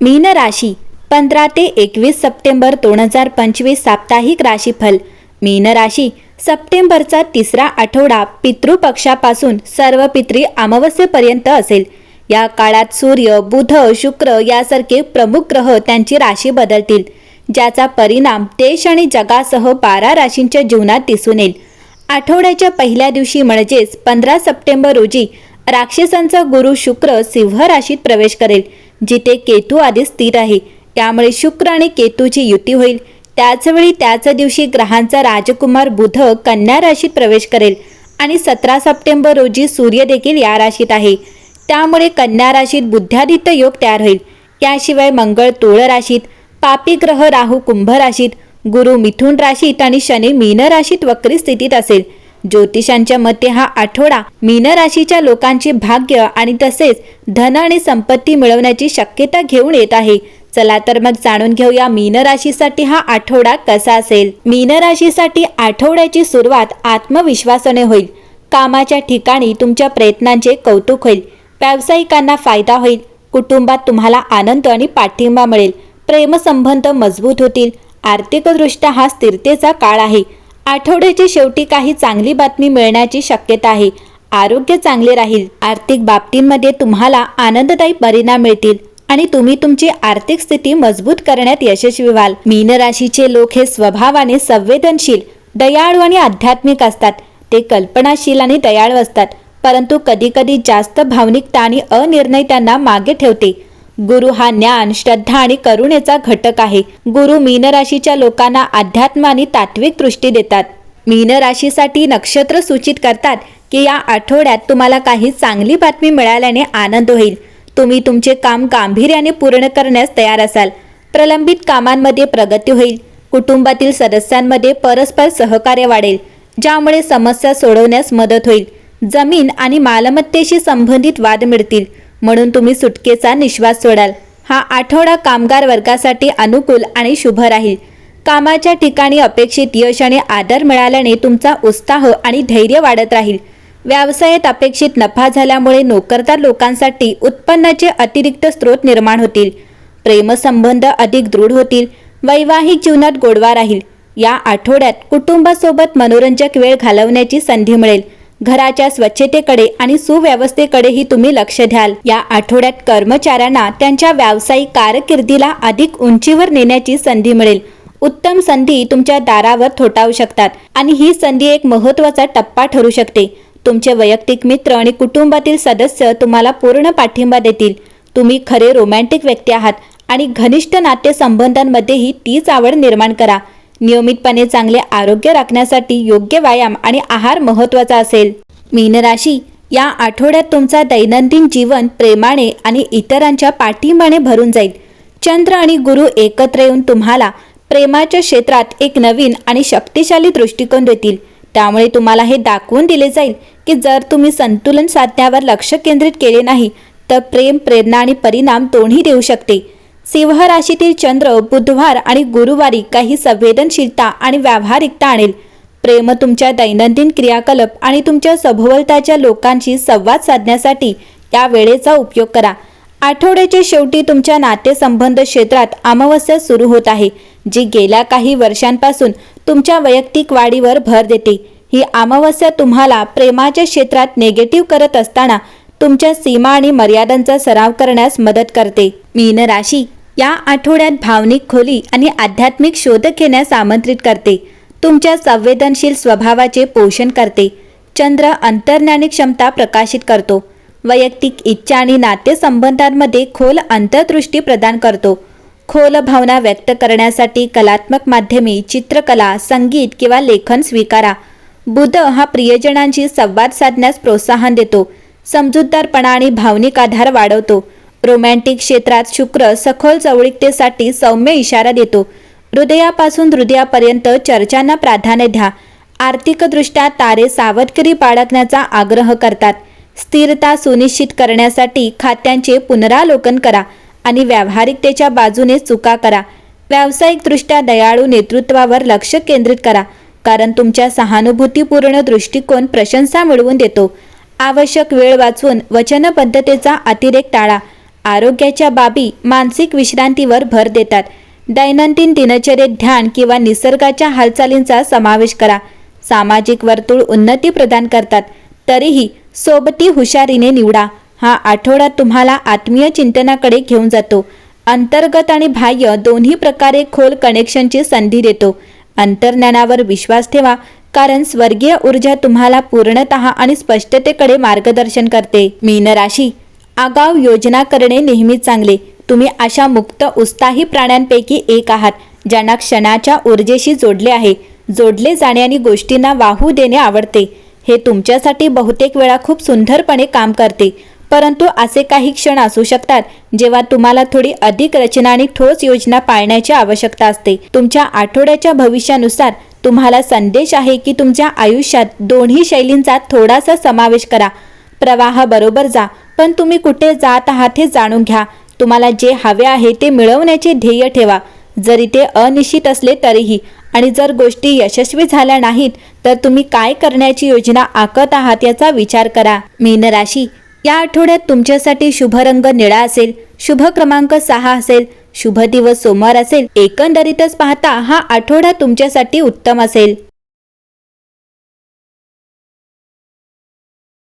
मीन राशी पंधरा ते एकवीस सप्टेंबर दोन हजार पंचवीस साप्ताहिक राशीफल. मीन राशी सप्टेंबरचा तिसरा आठवडा पितृपक्षापासून सर्व पित्री अमावस्येपर्यंत असेल. या काळात सूर्य बुध शुक्र यासारखे प्रमुख ग्रह त्यांची राशी बदलतील ज्याचा परिणाम देश आणि जगासह बारा राशींच्या जीवनात दिसून येईल. आठवड्याच्या पहिल्या दिवशी म्हणजेच पंधरा सप्टेंबर रोजी राक्षसांचा गुरु शुक्र सिंह राशीत प्रवेश करेल. जिथे केतू आधी स्थिर आहे. त्यामुळे शुक्र आणि केतूची युती होईल. त्याचवेळी त्याच दिवशी ग्रहांचा राजकुमार बुध कन्या राशीत प्रवेश करेल आणि सतरा सप्टेंबर रोजी सूर्य देखील या राशीत आहे. त्यामुळे कन्या राशीत बुद्ध्यादित्य योग तयार होईल. याशिवाय मंगळ तुळ राशीत पापी ग्रह राहू कुंभ राशीत गुरु मिथुन राशीत आणि शनी मीन राशीत वक्री स्थितीत असेल. ज्योतिषांच्या मते हा आठवडा मीन राशीच्या लोकांचे भाग्य आणि तसेच धन आणि संपत्ती मिळवण्याची शक्यता घेऊन येत आहे. चला तर मग जाणून घेऊया मीन राशीसाठी हा आठवडा कसा असेल. मीन राशीसाठी आठवड्याची सुरुवात आत्मविश्वासाने होईल. कामाच्या ठिकाणी तुमच्या प्रयत्नांचे कौतुक होईल. व्यावसायिकांना फायदा होईल. कुटुंबात तुम्हाला आनंद आणि पाठिंबा मिळेल. प्रेमसंबंध मजबूत होतील. आर्थिकदृष्ट्या हा स्थिरतेचा काळ आहे. आठवड्याच्या शेवटी काही चांगली बातमी मिळण्याची शक्यता आहे. आरोग्य चांगले राहील. आर्थिक बाबतींमध्ये तुम्हाला आनंददायी परिणाम मिळतील आणि तुम्ही तुमची आर्थिक स्थिती मजबूत करण्यात यशस्वी व्हाल. मीन राशीचे लोक हे स्वभावाने संवेदनशील दयाळू आणि आध्यात्मिक असतात. ते कल्पनाशील आणि दयाळू असतात परंतु कधीकधी जास्त भावनिकता आणि अनिर्णय त्यांना मागे ठेवते. गुरु हा ज्ञान श्रद्धा आणि करुणेचा घटक आहे. गुरु मीन राशीच्या लोकांना अध्यात्म आणि तात्विक दृष्टी देतात. मीन राशीसाठी नक्षत्र सूचित करतात की या आठवड्यात तुम्हाला काही चांगली बातमी मिळाल्याने आनंद होईल. तुम्ही तुमचे काम गांभीर्याने पूर्ण करण्यास तयार असाल. प्रलंबित कामांमध्ये प्रगती होईल. कुटुंबातील सदस्यांमध्ये परस्पर सहकार्य वाढेल ज्यामुळे समस्या सोडवण्यास मदत होईल. जमीन आणि मालमत्तेशी संबंधित वाद मिळतील. म्हणून तुम्ही सुटकेचा निश्वास सोडाल. हा आठवडा कामगार वर्गासाठी अनुकूल आणि शुभ राहील. कामाच्या ठिकाणी अपेक्षित यश आणि आदर मिळाल्याने तुमचा उत्साह आणि धैर्य वाढत राहील. व्यवसायात अपेक्षित नफा झाल्यामुळे नोकरदार लोकांसाठी उत्पन्नाचे अतिरिक्त स्रोत निर्माण होतील. प्रेमसंबंध अधिक दृढ होतील. वैवाहिक जीवनात गोडवा राहील. या आठवड्यात कुटुंबासोबत मनोरंजक वेळ घालवण्याची संधी मिळेल. घराच्या स्वच्छतेकडे आणि सुव्यवस्थेकडेही तुम्ही लक्ष द्याल. या आठवड्यात कर्मचाऱ्यांना त्यांच्या व्यावसायिक कारकिर्दीला अधिक उंचीवर नेण्याची संधी मिळेल. उत्तम संधी तुमच्या दारावर थोटावू शकतात आणि ही संधी एक महत्त्वाचा टप्पा ठरू शकते. तुमचे वैयक्तिक मित्र आणि कुटुंबातील सदस्य तुम्हाला पूर्ण पाठिंबा देतील. तुम्ही खरे रोमॅन्टिक व्यक्ती आहात आणि घनिष्ठ नातेसंबंधांमध्येही तीच आवड निर्माण करा. नियमितपणे चांगले आरोग्य राखण्यासाठी योग्य व्यायाम आणि आहार महत्त्वाचा असेल. मीन राशी या आठवड्यात तुमचा दैनंदिन जीवन प्रेमाने आणि इतरांच्या पाठिंबाने भरून जाईल. चंद्र आणि गुरु एकत्र येऊन तुम्हाला प्रेमाच्या क्षेत्रात एक नवीन आणि शक्तिशाली दृष्टिकोन देतील. त्यामुळे तुम्हाला हे दाखवून दिले जाईल की जर तुम्ही संतुलन साधण्यावर लक्ष केंद्रित केले नाही तर प्रेम प्रेरणा आणि परिणाम दोन्ही देऊ शकते. सिंह राशीतील चंद्र बुधवार आणि गुरुवारी काही संवेदनशीलता आणि व्यावहारिकता आणेल. प्रेम तुमच्या दैनंदिन क्रियाकलाप आणि तुमच्या सभोवताच्या लोकांशी संवाद साधण्यासाठी या वेळेचा उपयोग करा. आठवड्याच्या शेवटी तुमच्या नातेसंबंध क्षेत्रात अमावस्या सुरू होत आहे जी गेल्या काही वर्षांपासून तुमच्या वैयक्तिक वाढीवर भर देते. ही अमावस्या तुम्हाला प्रेमाच्या क्षेत्रात निगेटिव्ह करत असताना तुमच्या सीमा आणि मर्यादांचा सराव करण्यास मदत करते. मीन राशी या आठवड्यात भावनिक खोली आणि आध्यात्मिक शोध घेण्यास आमंत्रित करते. तुमच्या संवेदनशील स्वभावाचे पोषण करते. चंद्र अंतर्ज्ञानी क्षमता प्रकाशित करतो. वैयक्तिक इच्छा आणि नातेसंबंधांमध्ये खोल अंतर्दृष्टी प्रदान करतो. खोल भावना व्यक्त करण्यासाठी कलात्मक माध्यमे चित्रकला संगीत किंवा लेखन स्वीकारा. बुध हा प्रियजनांशी संवाद साधण्यास प्रोत्साहन देतो. समजूतदारपणा आणि भावनिक आधार वाढवतो. रोमॅन्टिक क्षेत्रात शुक्र सखोल जवळीकतेसाठी सौम्य इशारा देतो. हृदयापासून हृदयापर्यंत चर्चांना प्राधान्य द्या. आर्थिकदृष्ट्या तारे सावधगिरी बाळगण्याचा आग्रह करतात. स्थिरता सुनिश्चित करण्यासाठी खात्यांचे पुनरालोकन करा आणि व्यावहारिकतेच्या बाजूने चुका करा. व्यावसायिकदृष्ट्या दयाळू नेतृत्वावर लक्ष केंद्रित करा कारण तुमच्या सहानुभूतीपूर्ण दृष्टिकोन प्रशंसा मिळवून देतो. आवश्यक वेळ वाचवून वचनबद्धतेचा अतिरेक टाळा. आरोग्याच्या बाबी मानसिक विश्रांतीवर भर देतात. दैनंदिन दिनचर्येत ध्यान किंवा निसर्गाच्या हालचालींचा समावेश करा. सामाजिक वर्तुळ उन्नती प्रदान करतात. तरीही सोबती हुशारीने निवडा. हा आठवडा तुम्हाला आत्मीय चिंतनाकडे घेऊन जातो. अंतर्गत आणि बाह्य दोन्ही प्रकारे खोल कनेक्शनची संधी देतो. अंतर्ज्ञानावर विश्वास ठेवा कारण स्वर्गीय ऊर्जा तुम्हाला पूर्णतः आणि स्पष्टतेकडे मार्गदर्शन करते. मीन राशी आगाव योजना करणे नेहमीच चांगले. तुम्ही अशा मुक्त उत्साही प्राण्यांपैकी एक आहात ज्यांना क्षणाच्या ऊर्जेशी जोडले आहे. जोडले जाणे आणि गोष्टींना वाहू देणे आवडते. हे तुमच्यासाठी बहुतेक वेळा खूप सुंदरपणे काम करते. परंतु असे काही क्षण असू शकतात जेव्हा तुम्हाला थोडी अधिक रचना आणि ठोस योजना पाळण्याची आवश्यकता असते. तुमच्या आठवड्याच्या भविष्यानुसार तुम्हाला संदेश आहे की तुमच्या आयुष्यात दोन्ही शैलींचा थोडासा समावेश करा. प्रवाह बरोबर जा पण तुम्ही कुठे जात आहात हे जाणून घ्या. तुम्हाला जे हवे आहे ते मिळवण्याचे ध्येय ठेवा. जरी ते अनिश्चित असले तरीही आणि जर गोष्टी यशस्वी झाल्या नाहीत तर तुम्ही काय करण्याची योजना आखत आहात याचा विचार करा. मीन राशी. या आठवड्यात तुमच्यासाठी शुभ रंग निळा असेल शुभ क्रमांक सहा असेल शुभ दिवस सोमवार असेल एकंदरीतच पाहता हा आठवडा तुमच्यासाठी उत्तम असेल.